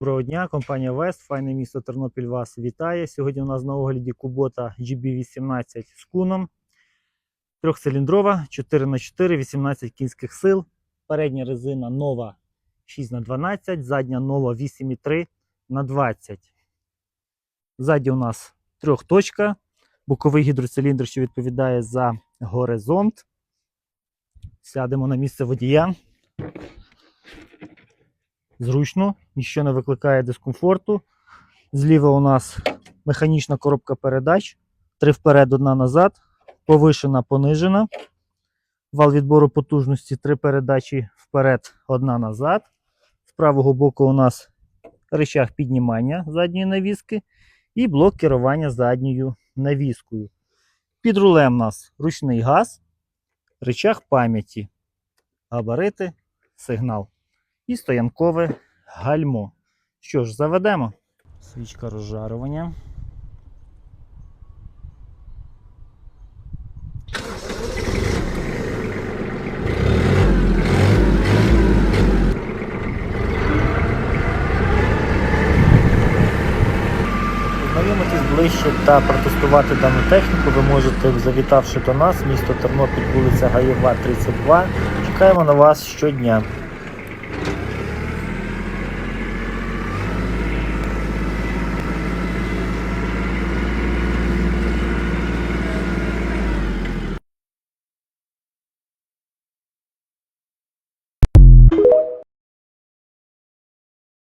Доброго дня, компанія Вест, файне місто Тернопіль вас вітає. Сьогодні у нас на огляді Кубота GB18 з куном. Трьохциліндрова, 4х4, 18 кінських сил. Передня резина нова 6х12, задня нова 8,3 на 20. Ззаді у нас трьохточка, боковий гідроциліндр, що відповідає за горизонт. Сядемо на місце водія зручно, ніщо не викликає дискомфорту. Зліва у нас механічна коробка передач. Три вперед, одна назад. Повишена, понижена. Вал відбору потужності, три передачі вперед, одна назад. З правого боку у нас рычаг піднімання задньої навіски і блок керування задньою навіскою. Під рулем у нас ручний газ, рычаг пам'яті, габарити, сигнал і стоянкове гальмо. Що ж, заведемо. Свічка розжарювання. Познайомитись ближче та протестувати дану техніку ви можете, завітавши до нас, місто Тернопіль, вулиця Гаєва, 32. Чекаємо на вас щодня.